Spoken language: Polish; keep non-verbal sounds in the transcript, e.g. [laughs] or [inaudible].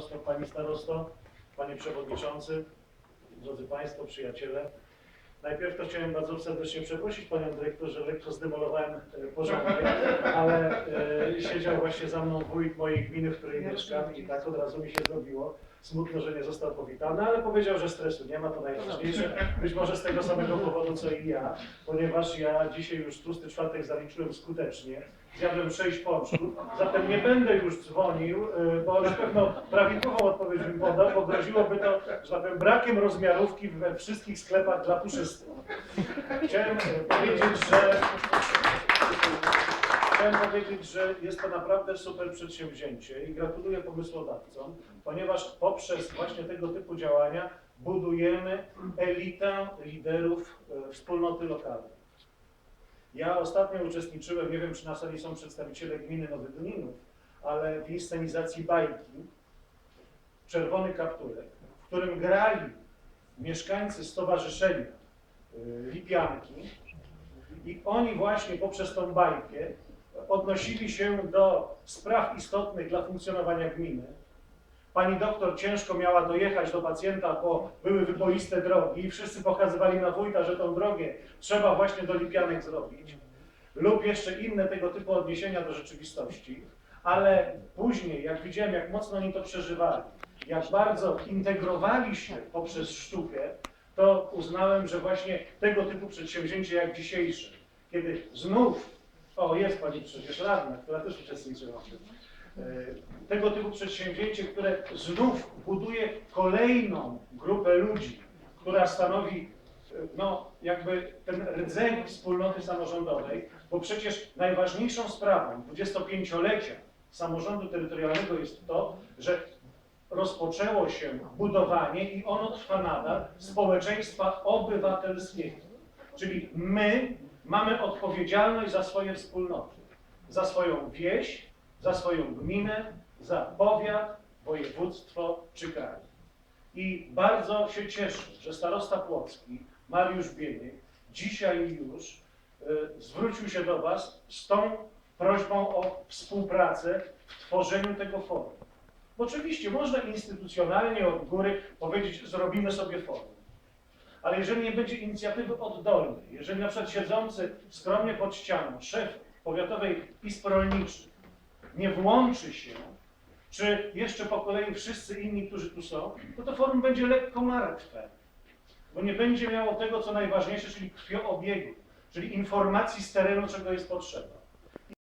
starosto, pani starosto, panie przewodniczący, drodzy państwo, przyjaciele. Najpierw to chciałem bardzo serdecznie przeprosić panią dyrektor, że lekko zdemolowałem e, porządek, [laughs] ale e, siedział właśnie za mną wójt mojej gminy, w której mieszkam i tak od razu mi się zrobiło. Smutno, że nie został powitany, ale powiedział, że stresu nie ma, to najważniejsze. Być może z tego samego powodu, co i ja, ponieważ ja dzisiaj już tłusty czwartek zaliczyłem skutecznie. Zjadłem sześć pączków, zatem nie będę już dzwonił, y, bo na pewno prawidłową odpowiedź bym podał, bo groziłoby to, że tak powiem, brakiem rozmiarówki we wszystkich sklepach dla puszystych. Chciałem powiedzieć, że powiedzieć, że jest to naprawdę super przedsięwzięcie i gratuluję pomysłodawcom, ponieważ poprzez właśnie tego typu działania budujemy elitę liderów e, wspólnoty lokalnej. Ja ostatnio uczestniczyłem, nie wiem czy na sali są przedstawiciele gminy Nowy Duninów, ale w inscenizacji bajki Czerwony Kapturek, w którym grali mieszkańcy stowarzyszenia y, Lipianki i oni właśnie poprzez tą bajkę odnosili się do spraw istotnych dla funkcjonowania gminy. Pani doktor ciężko miała dojechać do pacjenta, bo były wyboiste drogi i wszyscy pokazywali na wójta, że tą drogę trzeba właśnie do Lipianek zrobić. Lub jeszcze inne tego typu odniesienia do rzeczywistości. Ale później, jak widziałem, jak mocno oni to przeżywali, jak bardzo integrowali się poprzez sztukę, to uznałem, że właśnie tego typu przedsięwzięcie jak dzisiejsze, kiedy znów o, jest pani przecież radna, która też uczestniczyła w tym. E, Tego typu przedsięwzięcie, które znów buduje kolejną grupę ludzi, która stanowi e, no, jakby ten rdzeń wspólnoty samorządowej, bo przecież najważniejszą sprawą 25-lecia samorządu terytorialnego jest to, że rozpoczęło się budowanie i ono trwa nadal społeczeństwa obywatelskiego. Czyli my mamy odpowiedzialność za swoje wspólnoty, za swoją wieś, za swoją gminę, za powiat, województwo czy kraj. I bardzo się cieszę, że starosta Płocki, Mariusz Bieniek, dzisiaj już y, zwrócił się do Was z tą prośbą o współpracę w tworzeniu tego forum. Oczywiście można instytucjonalnie od góry powiedzieć, zrobimy sobie forum. Ale jeżeli nie będzie inicjatywy oddolnej, jeżeli na przykład siedzący skromnie pod ścianą szef powiatowej PiS rolniczy nie włączy się, czy jeszcze po kolei wszyscy inni, którzy tu są, to to forum będzie lekko martwe. Bo nie będzie miało tego, co najważniejsze, czyli krwioobiegu, czyli informacji z terenu, czego jest potrzeba.